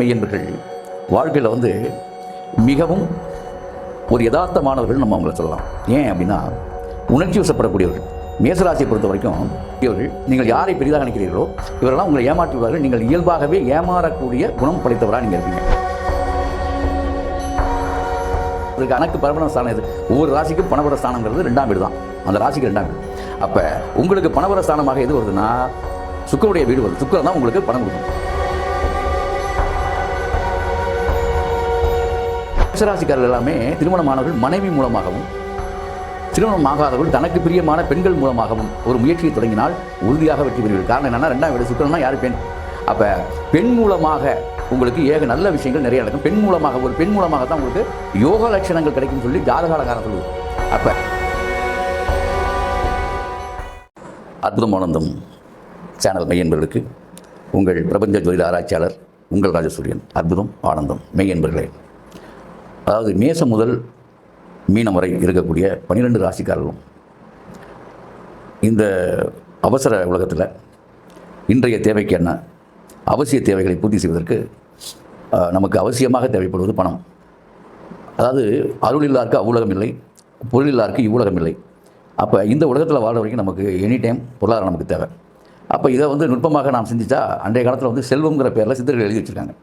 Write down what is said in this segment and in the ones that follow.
மெய்யன்பர்கள் வாழ்க்கையில் வந்து மிகவும் ஒரு யதார்த்தமானவர்கள் நம்ம அவங்கள சொல்லலாம். ஏன் அப்படின்னா உணர்ச்சி வசப்படக்கூடியவர்கள். மேசராசியை பொறுத்த வரைக்கும் இவர்கள் நீங்கள் யாரை பெரிதாக நினைக்கிறீர்களோ இவரெல்லாம் உங்களை ஏமாற்றுவார்கள். நீங்கள் இயல்பாகவே ஏமாறக்கூடிய குணம் படைத்தவராக நீங்கள் இருப்பீங்க. அதுக்கு அனக்கு பரபர ஸ்தானம் இது ஒவ்வொரு ராசிக்கும் பணபர ஸ்தானங்கிறது ரெண்டாம் வீடு தான். அந்த ராசிக்கு ரெண்டாம் வீடு. அப்போ உங்களுக்கு பணபர ஸ்தானமாக எது வருதுன்னா சுக்கருடைய வீடு வருது. சுக்கரன் தான் உங்களுக்கு பணம் கொடுக்கும். மேஷராசிக்காரர்கள் எல்லாமே திருமணமானவர்கள் மனைவி மூலமாகவும் திருமணம் ஆகாதவர்கள் தனக்கு பிரியமான பெண்கள் மூலமாகவும் ஒரு முயற்சியை தொடங்கினால் உறுதியாக வெற்றி பெறுவீர்கள். காரணம் என்னன்னா ரெண்டாம் வீடு சுக்கரன்னா யார் பெண்? அப்போ பெண் மூலமாக உங்களுக்கு ஏக நல்ல விஷயங்கள் நிறைய நடக்கும். பெண் மூலமாக ஒரு பெண் மூலமாக தான் உங்களுக்கு யோக லட்சணங்கள் கிடைக்கும்னு சொல்லி ஜாதகாலகாரம் சொல்லுது அப்போ அற்புதம் ஆனந்தம் சேனல் மெய்யன்பர்களுக்கு உங்கள் பிரபஞ்ச ஜோதிட ஆராய்ச்சியாளர் உங்கள் ராஜசூரியன். அற்புதம் ஆனந்தம். மெய்யன்பர்களே. அதாவது மேசம் முதல் மீனம் வரை இருக்கக்கூடிய பன்னிரெண்டு ராசிக்காரர்களும் இந்த அவசர உலகத்தில் இன்றைய தேவைக்கு என்ன? அவசிய தேவைகளை பூர்த்தி செய்வதற்கு நமக்கு அவசியமாக தேவைப்படுவது பணம். அதாவது அருளில்லாருக்கு அவ்வுலகம் இல்லை பொருளில்லாருக்கு இவ்வுலகம் இல்லை. அப்போ இந்த உலகத்தில் வாழ்ற வரைக்கும் நமக்கு எனி டைம் பொருளாதாரம் நமக்கு தேவை. அப்போ இதை வந்து நுட்பமாக நாம் சிந்திச்சா அன்றைய காலத்தில் வந்து செல்வம்ங்கிற பேரில் சித்தர்கள் எழுதி வச்சுருக்காங்க.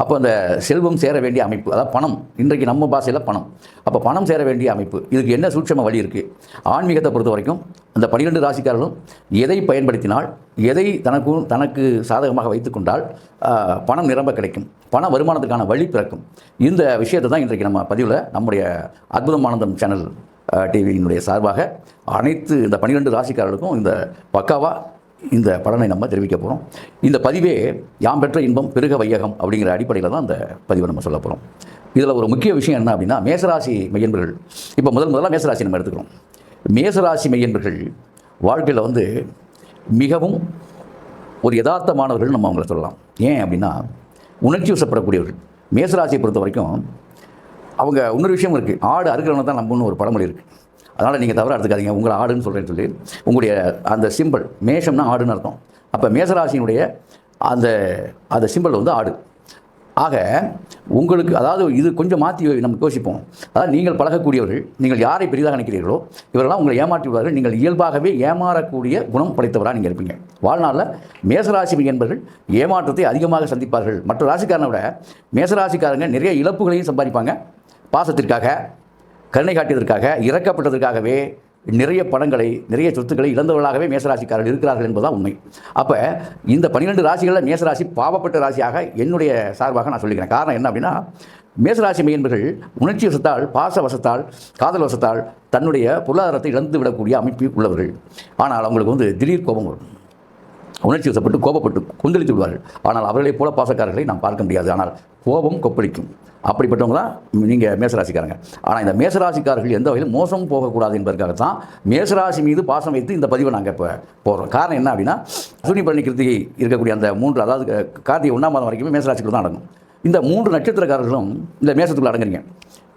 அப்போ அந்த செல்வம் சேர வேண்டிய அமைப்பு அதாவது பணம். இன்றைக்கு நம்ம பாஷையில் பணம். அப்போ பணம் சேர வேண்டிய அமைப்பு. இதுக்கு என்ன சூட்சம வழி இருக்குது ஆன்மீகத்தை பொறுத்த வரைக்கும் அந்த பனிரெண்டு ராசிக்காரர்களும் எதை பயன்படுத்தினால் எதை தனக்கு தனக்கு சாதகமாக வைத்துக்கொண்டால் பணம் நிரம்ப கிடைக்கும். பண வருமானத்துக்கான வழி பிறக்கும். இந்த விஷயத்தை தான் இன்றைக்கு நம்ம பதிவில் நம்முடைய அற்புதமானந்தம் சேனல் டிவியினுடைய சார்பாக அனைத்து இந்த பன்னிரெண்டு ராசிக்காரர்களுக்கும் இந்த பக்காவாக இந்த பலனை நம்ம தெரிவிக்க போகிறோம் இந்த பதிவே யாம் பெற்ற இன்பம் பெருக வையகம் அப்படிங்கிற அடிப்படையில் தான் அந்த பதிவை நம்ம சொல்ல போகிறோம் இதில் ஒரு முக்கிய விஷயம் என்ன அப்படின்னா மேசராசி மையன்பர்கள் இப்போ முதல் முதலாக மேசராசி நம்ம எடுத்துக்கிறோம். மேசராசி மையன்பர்கள் வாழ்க்கையில் வந்து மிகவும் ஒரு யதார்த்தமானவர்கள் நம்ம அவங்கள சொல்லலாம். ஏன் அப்படின்னா உணர்ச்சி வசப்படக்கூடியவர்கள் மேசராசியை பொறுத்த வரைக்கும் அவங்க இன்னொரு விஷயம் இருக்குது ஆடு அறுக்கிறவனை தான் நம்பணும்னு ஒரு பழமொழி இருக்குது அதனால் நீங்கள் தவறாக எடுத்துக்காதீங்க. உங்களை ஆடுன்னு சொல்கிறேன்னு சொல்லி உங்களுடைய அந்த சிம்பிள் மேஷம்னா ஆடுன்னு அர்த்தம். அப்போ மேசராசியினுடைய அந்த அந்த சிம்பிள் வந்து ஆடு. ஆக உங்களுக்கு அதாவது இது கொஞ்சம் மாற்றி நம்ம யோசிப்போம். அதாவது நீங்கள் பழகக்கூடியவர்கள் நீங்கள் யாரை பெரிதாக நினைக்கிறீர்களோ இவரெல்லாம் உங்களை ஏமாற்றுவார்கள் நீங்கள் இயல்பாகவே ஏமாறக்கூடிய குணம் படைத்தவராக நீங்கள் இருப்பீங்க. வாழ்நாளில் மேசராசி என்பவர்கள் ஏமாற்றத்தை அதிகமாக சந்திப்பார்கள். மற்ற ராசிக்காரனை விட மேசராசிக்காரங்க நிறைய இழப்புகளையும் சம்பாதிப்பாங்க. பாசத்திற்காக கருணை காட்டியதற்காக இறக்கப்பட்டதற்காகவே நிறைய பணங்களை நிறைய சொத்துக்களை இழந்தவர்களாகவே மேசராசிக்காரர்கள் இருக்கிறார்கள் என்பதுதான் உண்மை. அப்போ இந்த பன்னிரெண்டு ராசிகளில் மேசராசி பாவப்பட்ட ராசியாக என்னுடைய சார்பாக நான் சொல்லிக்கிறேன். காரணம் என்ன அப்படின்னா மேசராசி மையன்பர்கள் உணர்ச்சி வசத்தால் பாச வசத்தால் காதல் வசத்தால் தன்னுடைய பொருளாதாரத்தை இழந்து விடக்கூடிய அமைப்பில் உள்ளவர்கள். ஆனால் அவங்களுக்கு வந்து திடீர் கோபம் வரும். உணர்ச்சி வசப்பட்டு கோபப்பட்டு கொந்தளித்து விடுவார்கள் ஆனால் அவர்களைப் போல பாசக்காரர்களை நாம் பார்க்க முடியாது. ஆனால் கோபம் கொப்பளிக்கும். அப்படிப்பட்டவங்க தான் நீங்கள் மேசராசிக்காரங்க. ஆனால் இந்த மேசராசிக்காரர்கள் எந்த வகையிலும் மோசம் போகக்கூடாது என்பதற்காகத்தான் மேசராசி மீது பாசம் வைத்து இந்த பதிவை நாங்கள் இப்போ போடுறோம். காரணம் என்ன அப்படின்னா அசுனி பரணி கிருத்திகை இருக்கக்கூடிய அந்த மூன்று அதாவது கார்த்திகை ஒன்றாம் மாதம் வரைக்குமே மேசராசிக்கு தான் அடங்கும். இந்த மூன்று நட்சத்திரக்காரர்களும் இந்த மேசத்துக்குள்ள அடங்குறீங்க.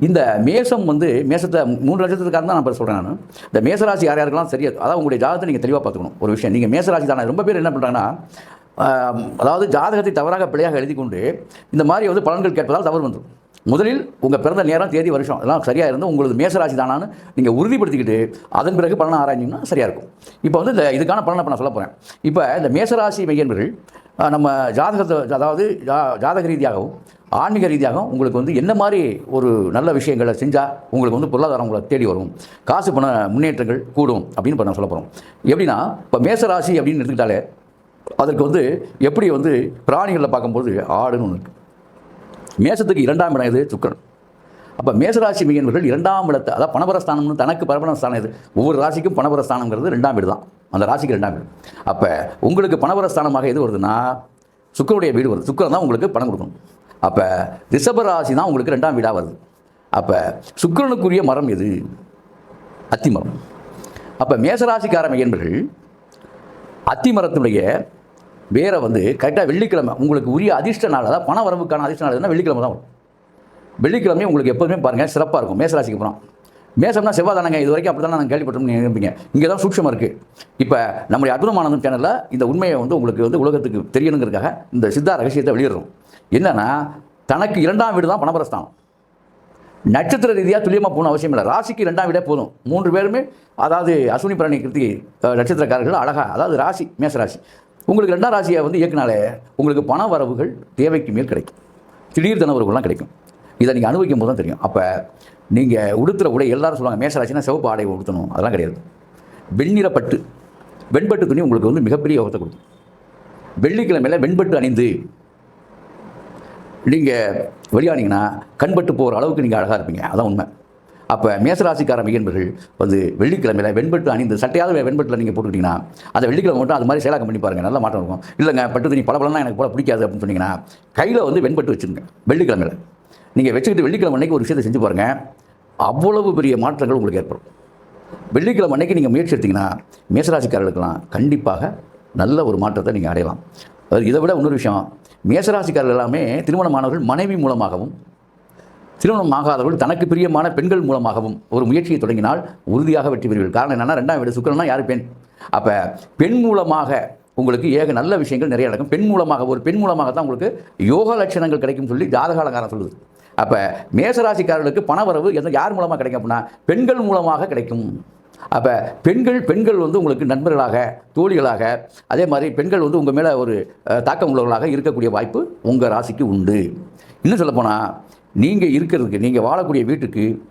இந்த மேசம் வந்து மேசத்தை மூன்று நட்சத்திரக்காரன் தான் நான் இப்போ சொல்கிறேன் நான். இந்த மேசராசி யார் யாருக்கெல்லாம் சரியா அதாவது உங்களுடைய ஜாதகத்தை நீங்கள் தெளிவாக பார்த்துக்கணும். ஒரு விஷயம் நீங்கள் மேசராசி தானே ரொம்ப பேர் என்ன பண்ணுறாங்கன்னா அதாவது ஜாதகத்தை தவறாக பிழையாக எழுதி கொண்டு இந்த மாதிரி வந்து பலன்கள் கேட்பதால் தவறு வந்துடும். முதலில் உங்கள் பிறந்த நேரம் தேதி வருஷம் எல்லாம் சரியாக இருந்தால் உங்களது மேசராசி தானான்னு நீங்கள் உறுதிப்படுத்திக்கிட்டு அதன் பிறகு பலனை ஆராய்ஞ்சிங்கன்னா சரியாக இருக்கும். இப்போ வந்து இந்த இதுக்கான பலனை இப்போ நான் சொல்ல போகிறேன் இப்போ இந்த மேசராசி மையன்பர்கள் நம்ம ஜாதகத்தை அதாவது ஜா- ஜாதக ரீதியாகவும் ஆன்மீக ரீதியாகவும் உங்களுக்கு வந்து என்ன மாதிரி ஒரு நல்ல விஷயங்களை செஞ்சால் உங்களுக்கு வந்து பொருளாதாரம் உங்களை தேடி வரும். காசு பண முன்னேற்றங்கள் கூடும் அப்படின்னு இப்போ நான் சொல்ல போகிறோம் எப்படின்னா இப்போ மேசராசி அப்படின்னு எடுத்துக்கிட்டாலே அதற்கு வந்து எப்படி வந்து பிராணிகளில் பார்க்கும்போது ஆடுன்னு ஒன்று இருக்குது மேசத்துக்கு இரண்டாம் இடம் இது சுக்கரன். அப்போ மேசராசி மீனவர்கள் இரண்டாம் இடத்தை அதாவது பணபரஸ்தானம்னு தனக்கு பரபரஸ்தானம் இது ஒவ்வொரு ராசிக்கும் பணபரஸ்தானங்கிறது ரெண்டாம் வீடு தான். அந்த ராசிக்கு ரெண்டாம் வீடு. அப்போ உங்களுக்கு பணபரஸ்தானமாக எது வருதுன்னா சுக்கரனுடைய வீடு வருது. சுக்கரன் தான் உங்களுக்கு பணம் கொடுக்கணும். அப்போ ரிஷப ராசி தான் உங்களுக்கு ரெண்டாம் வீடாக வருது. அப்போ சுக்கரனுக்குரிய மரம் எது? அத்தி மரம் அப்போ மேசராசிக்கார மையன்பர்கள் அத்திமரத்துடைய வேரை வந்து கரெக்டாக வெள்ளிக்கிழமை உங்களுக்கு உரிய அதிர்ஷ்ட நாள் அதாவது பண வரவுக்கான அதிர்ஷ்ட நாள் வெள்ளிக்கிழமை தான் வரும். வெள்ளிக்கிழமை உங்களுக்கு எப்போதுமே பாருங்கள் சிறப்பாக இருக்கும் மேசராசிக்கு போகிறோம் மேசம்னா செவ்வாய் தானங்க இது வரைக்கும் அப்படி தான் நான் கேள்விப்பட்டோம்னு நினைப்பீங்க. இங்கே தான் சூட்சமாக இருக்குது இப்போ நம்முடைய அற்புதமானந்தம் சேனலில் இந்த உண்மையை வந்து உங்களுக்கு வந்து உலகத்துக்கு தெரியணுங்கிறதுக்காக இந்த சித்தா ரகசியத்தை வெளியிடுறோம். என்னன்னா தனக்கு இரண்டாம் வீடு தான் பணபரஸ்தானம் நட்சத்திர ரீதியாக துல்லியமாக போகணும் அவசியம் இல்லை. ராசிக்கு ரெண்டாம் விட போதும். மூன்று பேருமே அதாவது அஸ்வினி பிரணி கிருத்திகை நட்சத்திரக்காரர்கள் அழகாக அதாவது ராசி மேச ராசி உங்களுக்கு ரெண்டாம் ராசியை வந்து இயக்குனாலே உங்களுக்கு பண வரவுகள் தேவைக்கு மேல் கிடைக்கும். திடீர் தனவர்கள்லாம் கிடைக்கும். இதை நீங்கள் அனுபவிக்கும் போது தான் தெரியும். அப்போ நீங்கள் உடுத்துற உடை எல்லாரும் சொல்லுவாங்க மேச ராசினா சிவப்பு ஆடை உடுத்தணும். அதெல்லாம் கிடையாது. வெண்ணிறப்பட்டு வெண்பட்டு துணி உங்களுக்கு வந்து மிகப்பெரிய யோகத்தை கொடுக்கும். வெள்ளிக்கிழமையில் வெண்பட்டு அணிந்து நீங்கள் வெளியானீங்கன்னா கண்பட்டு போகிற அளவுக்கு நீங்கள் அழகாக இருப்பீங்க. அதான் உண்மை. அப்போ மேசராசிக்கார மையன்பர்கள் வந்து வெள்ளிக்கிழமையில் வெண்பட்டு அணிந்து சட்டையாவது வெண்பட்டில் நீங்கள் போட்டுக்கிட்டீங்கன்னா அந்த வெள்ளிக்கிழமை மட்டும் அது மாதிரி செயலாக்கம் பண்ணி பாருங்கள் நல்ல மாற்றம் இருக்கும். இல்லைங்க பட்டு துணி பளபளன்னா எனக்கு போல பிடிக்காது அப்படின்னு சொன்னீங்கன்னா கையில் வந்து வெண்பட்டு வச்சுருங்க. வெள்ளிக்கிழமையில். நீங்கள் வச்சுக்கிட்டு வெள்ளிக்கிழமை அன்னைக்கு ஒரு விஷயத்தை செஞ்சு பாருங்கள் அவ்வளவு பெரிய மாற்றங்கள் உங்களுக்கு ஏற்படும். வெள்ளிக்கிழமை அன்னைக்கு நீங்கள் முயற்சி எடுத்தீங்கன்னா மேசராசிக்காரர்களுக்கெல்லாம் கண்டிப்பாக நல்ல ஒரு மாற்றத்தை நீங்கள் அடையலாம். அது இதை விட இன்னொரு விஷயம் மேசராசிக்காரர்கள் எல்லாமே திருமணமானவர்கள் மனைவி மூலமாகவும் திருமணம் ஆகாதவர்கள் தனக்கு பிரியமான பெண்கள் மூலமாகவும் ஒரு முயற்சியை தொடங்கினால் உறுதியாக வெற்றி பெறுவீர்கள். காரணம் என்னென்னா ரெண்டாம் வீடு சுக்கரன்னா யார் பெண்? அப்போ பெண் மூலமாக உங்களுக்கு ஏக நல்ல விஷயங்கள் நிறைய நடக்கும். பெண் மூலமாக ஒரு பெண் மூலமாக தான் உங்களுக்கு யோக லட்சணங்கள் கிடைக்கும் சொல்லி ஜாதகாலங்காரம் சொல்லுது. அப்போ மேசராசிக்காரர்களுக்கு பணவரவு எந்த யார் மூலமாக கிடைக்கும் அப்படின்னா பெண்கள் மூலமாக கிடைக்கும். அப்போ பெண்கள் பெண்கள் வந்து உங்களுக்கு நண்பர்களாக தோழிகளாக அதே மாதிரி பெண்கள் வந்து உங்கள் மேலே ஒரு தாக்கம் உள்ளவர்களாக இருக்கக்கூடிய வாய்ப்பு உங்கள் ராசிக்கு உண்டு. இன்னும் சொல்லப்போனால் நீங்கள் இருக்கிறதுக்கு நீங்கள் வாழக்கூடிய வீட்டுக்கு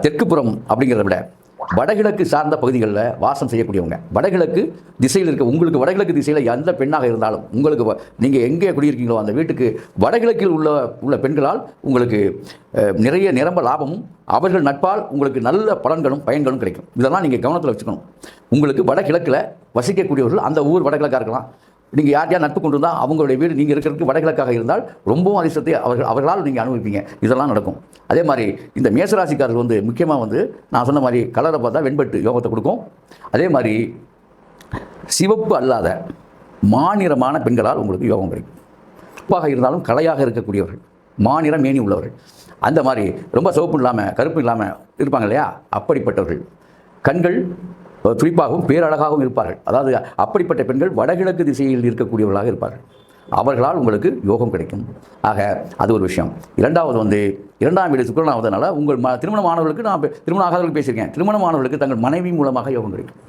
தெற்குப்புறம் அப்படிங்கிறத விட வடகிழக்கு சார்ந்த பகுதிகளில் வாசம் செய்யக்கூடியவங்க. வடகிழக்கு திசையில் இருக்க உங்களுக்கு வடகிழக்கு திசையில் எந்த பெண்ணாக இருந்தாலும் உங்களுக்கு நீங்கள் எங்கே குடியிருக்கீங்களோ அந்த வீட்டுக்கு வடகிழக்கில் உள்ள உள்ள பெண்களால் உங்களுக்கு நிறைய நிரம்ப லாபமும் அவர்கள் நட்பால் உங்களுக்கு நல்ல பலன்களும் பயன்களும் கிடைக்கும். இதெல்லாம் நீங்கள் கவனத்தில் வச்சுக்கணும். உங்களுக்கு வடகிழக்கில் வசிக்கக்கூடியவர்கள் அந்த ஊர் வடகிழக்காக இருக்கலாம். நீங்கள் யார் யார் நட்பு கொண்டு வந்தால் அவங்களுடைய வீடு நீங்கள் இருக்கிறதுக்கு வடகிழக்காக இருந்தால் ரொம்பவும் அதிர்ஷ்டத்தை அவர்கள் அவர்களால் நீங்கள் அனுபவிப்பீங்க. இதெல்லாம் நடக்கும். அதே மாதிரி இந்த மேசராசிக்காரர்கள் வந்து முக்கியமாக வந்து நான் சொன்ன மாதிரி கலரை பார்த்தா வெண்பட்டு யோகத்தை கொடுக்கும். அதே மாதிரி சிவப்பு அல்லாத மாநிறமான பெண்களால் உங்களுக்கு யோகம் கிடைக்கும். உப்பாக இருந்தாலும் கலையாக இருக்கக்கூடியவர்கள். மாநிலம் மேனி உள்ளவர்கள். அந்த மாதிரி ரொம்ப சிவப்பு இல்லாமல் கருப்பு இல்லாமல் இருப்பாங்க இல்லையா? அப்படிப்பட்டவர்கள். கண்கள் துடிப்பாகவும் பேரழகாகவும் இருப்பார்கள். அதாவது அப்படிப்பட்ட பெண்கள் வடகிழக்கு திசையில் இருக்கக்கூடியவர்களாக இருப்பார்கள். அவர்களால் உங்களுக்கு யோகம் கிடைக்கும். ஆக அது ஒரு விஷயம். இரண்டாவது வந்து இரண்டாம் வீடு சுக்கரனாவதுனால உங்கள் ம திருமணமானவர்களுக்கு நான் திருமண திருமணம் ஆகாதவர்களுக்கு பேசியிருக்கேன். திருமணமானவர்களுக்கு தங்கள் மனைவி மூலமாக யோகம் கிடைக்கும்.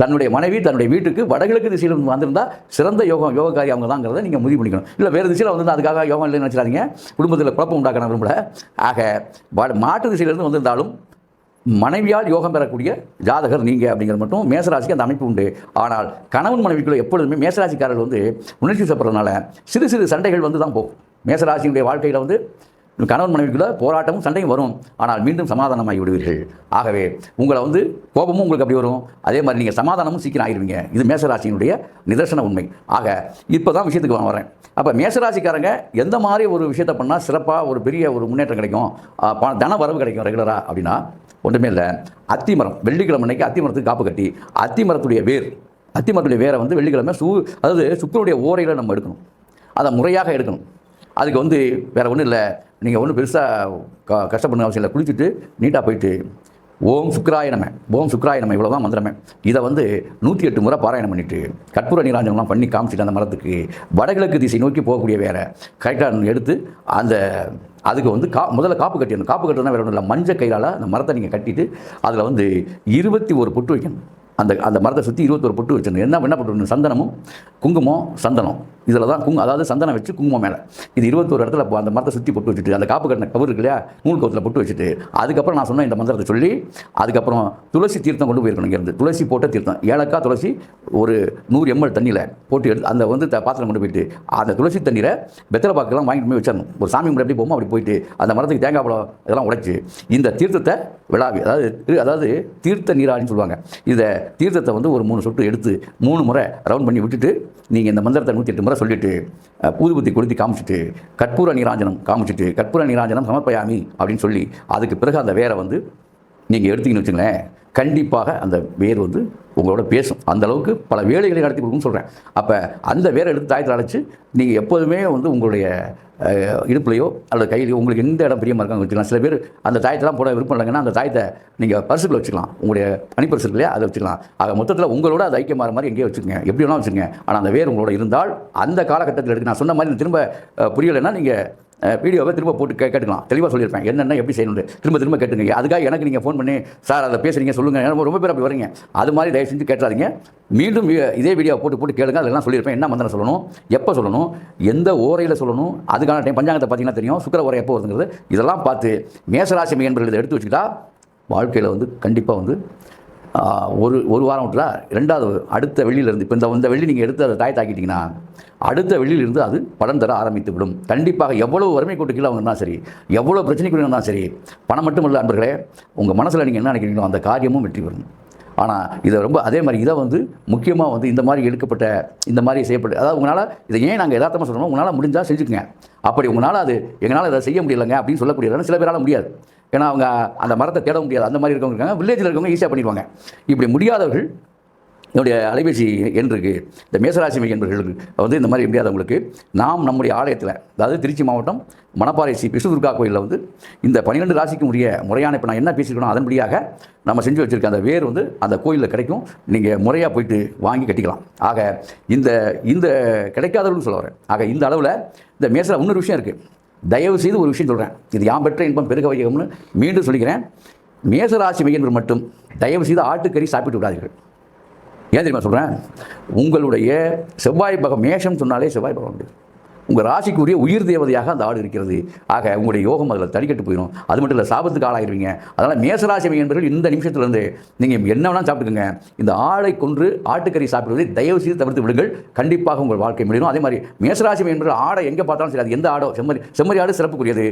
தன்னுடைய மனைவி தன்னுடைய வீட்டுக்கு வடகிழக்கு திசையில் வந்திருந்தால் சிறந்த யோகம் யோகக்காரி அவங்க தாங்கிறத நீங்கள் முடிவு பண்ணிக்கணும். இல்லை வேறு திசையில் வந்திருந்தால் அதுக்காக யோகம் இல்லைன்னு நினச்சிடாதீங்க. குடும்பத்தில் குழப்பம் உண்டாக்கணும் விரும்பல. ஆக வட மாட்டு திசையிலிருந்து வந்திருந்தாலும் மனைவியால் யோகம் பெறக்கூடிய ஜாதகர் நீங்கள் அப்படிங்கிறது மட்டும் மேசராசிக்கு அந்த அமைப்பு உண்டு. ஆனால் கணவன் மனைவிக்குள்ள எப்பொழுதுமே மேசராசிக்காரர்கள் வந்து உணர்ச்சி வசப்படுறதுனால சிறு சிறு சண்டைகள் வந்து தான் போகும். மேசராசியினுடைய வாழ்க்கையில் வந்து கணவன் மனைவிக்குள்ள போராட்டமும் சண்டையும் வரும். ஆனால் மீண்டும் சமாதானமாகி விடுவீர்கள். ஆகவே உங்களை வந்து கோபமும் உங்களுக்கு அப்படி வரும். அதே மாதிரி நீங்கள் சமாதானமும் சீக்கிரம் ஆகிடுவீங்க இது மேசராசியினுடைய நிதர்சன உண்மை. ஆக இப்போ தான் விஷயத்துக்கு நான் வரேன். அப்போ மேசராசிக்காரங்க எந்த மாதிரி ஒரு விஷயத்தை பண்ணால் சிறப்பாக ஒரு பெரிய ஒரு முன்னேற்றம் கிடைக்கும்? தன வரவு கிடைக்கும் ரெகுலராக அப்படின்னா ஒன்றுமே இல்லை. அத்திமரம் வெள்ளிக்கிழமை அன்னைக்கு அத்திமரத்துக்கு காப்பு கட்டி அத்திமரத்துடைய வேர் அத்திமரத்துடைய வேரை வந்து வெள்ளிக்கிழமை சூ அதாவது சுக்கரனுடைய ஓரையில் நம்ம எடுக்கணும். அதை முறையாக எடுக்கணும். அதுக்கு வந்து வேறு ஒன்றும் இல்லை. நீங்கள் ஒன்றும் பெருசாக க கஷ்டப்படணும் அவசியம் இல்லை. குளிச்சுட்டு நீட்டாக போயிட்டு ஓம் சுக்ராய நம ஓம் சுக்ராய நம இவ்வளோ தான் மந்திரமே. இதை வந்து நூற்றி எட்டு முறை பாராயணம் பண்ணிவிட்டு கற்பூர நீராஞ்சனம்லாம் பண்ணி காமிச்சிட்டு அந்த மரத்துக்கு வடகிழக்கு திசை நோக்கி போகக்கூடிய வேற கரெக்டாக எடுத்து அந்த அதுக்கு வந்து கா முதல்ல காப்பு கட்டிடணும். காப்பு கட்டுறதுனா வேறு ஒன்றும் இல்லை. மஞ்சள் கயிறால் அந்த மரத்தை நீங்கள் கட்டிட்டு அதில் வந்து இருபத்தி ஒரு பொட்டு வைக்கணும். அந்த அந்த மரத்தை சுற்றி இருபத்தொரு பொட்டு வச்சிடணும். என்ன என்ன பொட்டு சந்தனமும் குங்குமம் சந்தனம். இதில் தான் குங்கு அதாவது சந்தனம் வச்சு குங்குமம் மேலே. இது இருபத்தொரு இடத்துல அந்த மரத்தை சுற்றி பொட்டு வச்சுட்டு அந்த காப்பு கட்டின கவர் இருக்கு இல்லையா நூல் கவுத்தில் பொட்டு வச்சுட்டு அதுக்கப்புறம் நான் சொன்ன இந்த மந்திரத்தை சொல்லி அதுக்கப்புறம் துளசி தீர்த்தம் கொண்டு போயிருக்கணும் இங்கேருந்து. துளசி போட்ட தீர்த்தம் ஏலக்காய் துளசி ஒரு நூறு எம்எல் தண்ணியில் போட்டு எடுத்து அந்த வந்து த- பாத்திரம் கொண்டு போயிட்டு அந்த துளசி தண்ணீரை வெத்தலை பாக்கெல்லாம் வாங்கிட்டு போய் வச்சிடணும். ஒரு சாமி முறை எப்படி போகும்போது அப்படி போயிட்டு அந்த மரத்துக்கு தேங்காய் பழம் இதெல்லாம் உடைச்சு இந்த தீர்த்தத்தை விழாவி அதாவது அதாவது தீர்த்த நீராடின்னு சொல்லுவாங்க. இதை தீர்த்தத்தை வந்து ஒரு மூணு சொட்டு எடுத்து மூணு முறை ரவுண்ட் பண்ணி விட்டுட்டு நீங்கள் இந்த மந்திரத்தை நூற்றி எட்டு முறை சொல்லிட்டு ஊதுபத்தி கொளுத்தி காமிச்சிட்டு கற்பூர நீராஞ்சனம் காமிச்சிட்டு கற்பூர நீராஞ்சனம் சமர்ப்பயாமி அப்படின்னு சொல்லி அதுக்கு பிறகு அந்த வேரை வந்து நீங்கள் எடுத்திங்கன்னு வச்சுங்களேன் கண்டிப்பாக அந்த வேர் வந்து உங்களோட பேசும். அந்த அளவுக்கு பல வேலைகளை நடத்தி கொடுக்கும்னு சொல்கிறேன் அப்போ அந்த வேரை எடுத்து தாயத்தில் அழைச்சி நீங்கள் எப்போதுமே வந்து உங்களுடைய இடுப்புலையோ அல்லது கையிலையோ உங்களுக்கு எந்த இடம் பிரியமாக இருக்காங்க வச்சுக்கலாம் சில பேர் அந்த தாயத்தெல்லாம் போட விருப்பம் இல்லைங்கன்னா அந்த தாயத்தை நீங்கள் பரிசுக்குள்ள வச்சுக்கலாம். உங்களுடைய பனிப்பரிசு இல்லையா? அதை வச்சுக்கலாம். ஆக மொத்தத்தில் உங்களோட அது ஐக்கியமாக மாதிரி எங்கேயோ வச்சுக்கோங்க. எப்படி வேணாலும் வச்சுக்கோங்க. ஆனால் அந்த வேர் உங்களோட இருந்தால் அந்த காலகட்டத்தில் எடுக்க நான் சொன்ன மாதிரி திரும்ப புரியலைன்னா நீங்கள் வீடியோவை திரும்ப போட்டு கே கேட்டுக்கலாம். தெளிவாக சொல்லியிருப்பேன். என்னென்ன எப்படி செய்யணும் திரும்ப திரும்ப கேட்டுங்க அதுக்காக எனக்கு நீங்கள் ஃபோன் பண்ணி சார் அதை பேசுறீங்க சொல்லுங்கள் ஏன்னா ரொம்ப பேர் அப்படி வரீங்க அது மாதிரி தயவு செஞ்சு கேட்டாதீங்க மீண்டும் இதே வீடியோ போட்டு போட்டு கேளுங்க. அதெல்லாம் சொல்லியிருப்பேன். என்ன மந்திரம் சொல்லணும் எப்போ சொல்லணும் எந்த ஓரையில் சொல்லணும் அதுக்கான டைம் பஞ்சாங்கத்தை பார்த்தீங்கன்னா தெரியும். சுக்கர ஓரை எப்போ வருதுங்கிறது. இதெல்லாம் பார்த்து மேசராசி மையன்பர்கள் இதை எடுத்து வச்சுக்கிட்டா வாழ்க்கையில் வந்து கண்டிப்பாக வந்து ஒரு ஒரு வாரம் விட்டுறா. ரெண்டாவது அடுத்த வெள்ளியிலேருந்து இப்போ இந்த இந்த வெள்ளி நீங்கள் எடுத்து அதை தாய் தாக்கிட்டிங்கன்னா அடுத்த வெள்ளியிலிருந்து அது பலன் தர ஆரம்பித்து விடும். கண்டிப்பாக எவ்வளவு வறுமை கோட்டு கீழே இருந்தாலும் சரி எவ்வளோ பிரச்சனைக்குள்ள இருந்தாலும் சரி பணம் மட்டும் இல்லை அன்பர்களே உங்கள் மனசில் நீங்கள் என்ன நினைக்கிறீங்களோ அந்த காரியமும் வெற்றி பெறும். ஆனால் இதை ரொம்ப அதே மாதிரி இதை வந்து முக்கியமாக வந்து இந்த மாதிரி எடுக்கப்பட்ட இந்த மாதிரி செய்யப்பட்ட அதாவது உங்களால் இதை ஏன் நாங்கள் யதார்த்தமாக சொல்லணும் உங்களால் முடிஞ்சால் செஞ்சுக்கோங்க. அப்படி உங்களால் அது எங்களால் இதை செய்ய முடியலைங்க அப்படின்னு சொல்லக்கூடிய சில பேரால் முடியாது. ஏன்னா அவங்க அந்த மரத்தை தேட முடியாது. அந்த மாதிரி இருக்கவங்க இருக்காங்க. வில்லேஜில் இருக்கவங்க ஈஸியாக பண்ணிடுவாங்க. இப்படி முடியாதவர்கள் என்னுடைய அலைபேசி எண் இந்த மேசராசி என்பவர்களுக்கு வந்து இந்த மாதிரி முடியாதவங்களுக்கு நாம் நம்முடைய ஆலயத்தில் அதாவது திருச்சி மாவட்டம் மணப்பாறை ஸ்ரீ விஷ்ணுதுர்கா கோயிலில் வந்து இந்த பன்னிரெண்டு ராசிக்கும் உரிய முறையான இப்போ நான் என்ன பேசியிருக்கணும் அதன்படியாக நம்ம செஞ்சு வச்சுருக்க அந்த வேர் வந்து அந்த கோயிலில் கிடைக்கும். நீங்கள் முறையாக போயிட்டு வாங்கி கட்டிக்கலாம். ஆக இந்த இந்த கிடைக்காதவர்கள் சொல்ல வரேன். ஆக இந்த அளவில் இந்த மேசரா இன்னொரு விஷயம் இருக்குது தயவு செய்து ஒரு விஷயம் சொல்கிறேன் இது யாம் பெற்ற இன்பம் பெருக வைக்கணும்னு மீண்டும் சொல்லிக்கிறேன். மேசராசி மையன்பர் மட்டும் தயவு செய்து ஆட்டுக்கறி சாப்பிட்டு விடாதீர்கள். ஏன் தெரியுமா சொல்கிறேன் உங்களுடைய செவ்வாய் பகம் மேஷம் சொன்னாலே செவ்வாய் பகம் உண்டு. உங்கள் ராசிக்குரிய உயிர் தேவதையாக அந்த ஆடு இருக்கிறது. ஆக உங்களுடைய யோகம் அதில் தடிக்கட்டு போயிடும் அது மட்டும் இல்லை சாபத்துக்கு ஆளாயிருவீங்க. அதனால் மேசராசி என்பவர்கள் இந்த நிமிஷத்துலேருந்து நீங்கள் என்ன வேணாலும் சாப்பிட்டுக்கோங்க இந்த ஆளை கொன்று ஆட்டுக்கறி சாப்பிடுவதை தயவு செய்து தவிர்த்து விடுங்கள். கண்டிப்பாக உங்கள் வாழ்க்கை முடியும். அதே மாதிரி மேசராசி என்பவர்கள் ஆடை எங்கே பார்த்தாலும் சரி அது எந்த ஆடோ செம்மறி செம்மறி ஆடு சிறப்புக்குரியது.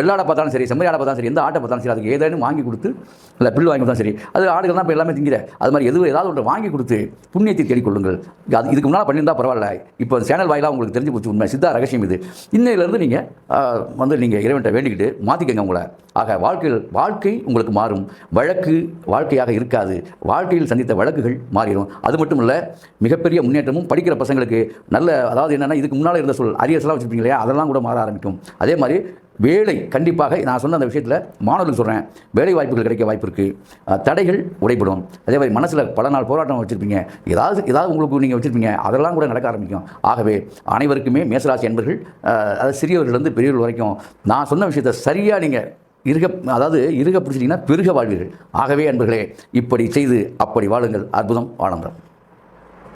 வெள்ளாடை பார்த்தாலும் சரி செம்மறி ஆடை பார்த்தாலும் சரி எந்த ஆட்டை பார்த்தாலும் சரி அதுக்கு ஏதேனும் வாங்கி கொடுத்து இல்லை பில் வாங்கி கொடுத்தாலும் சரி அது ஆடுகள் தான் இப்போ எல்லாமே திங்கிற. அது மாதிரி எதுவும் ஏதாவது ஒன்று வாங்கி கொடுத்து புண்ணியத்தை தேடிக்கொள்ளுங்கள். அது இதுக்கு முன்னால் பண்ணியிருந்தால் பரவாயில்ல. இப்போ சேனல் வாயிலாக உங்களுக்கு தெரிஞ்சு போச்சு உண்மை. சித்தார ரகசியம் இது. இன்னையிலேருந்து நீங்கள் வந்து நீங்கள் இறைவன்ட்ட வேண்டிக்கிட்டு மாற்றிக்கங்க உங்களை. ஆக வாழ்க்கையில் வாழ்க்கை உங்களுக்கு மாறும். வழக்கு வாழ்க்கையாக இருக்காது. வாழ்க்கையில் சந்தித்த வழக்குகள் மாறிடும். அது மட்டும் இல்லை மிகப்பெரிய முன்னேற்றமும் படிக்கிற பசங்களுக்கு நல்ல அதாவது என்னென்னா இதுக்கு முன்னால் இருந்த சொல் அரியர்ஸ்லாம் வச்சுருப்பீங்க இல்லையா? அதெல்லாம் கூட மாற ஆரம்பிக்கும். அதே மாதிரி வேலை கண்டிப்பாக நான் சொன்ன அந்த விஷயத்தில் மாணவர்களுக்கு சொல்கிறேன் வேலை வாய்ப்புகள் கிடைக்க வாய்ப்பு இருக்குது தடைகள் உடைபடும். அதே மாதிரி மனசில் பல நாள் போராட்டம் வச்சுருப்பீங்க. ஏதாவது ஏதாவது உங்களுக்கு நீங்கள் வச்சுருப்பீங்க. அதெல்லாம் கூட நடக்க ஆரம்பிக்கும். ஆகவே அனைவருக்குமே மேசராசி என்பர்கள் அதாவது சிறியவர்கள்லேருந்து பெரியவர்கள் வரைக்கும் நான் சொன்ன விஷயத்தை சரியாக நீங்கள் இருக அதாவது இருக பிடிச்சிட்டிங்கன்னா பெருக வாழ்வீர்கள். ஆகவே அன்பர்களே இப்படி செய்து அப்படி வாழுங்கள். அற்புதம் ஆனந்தம்.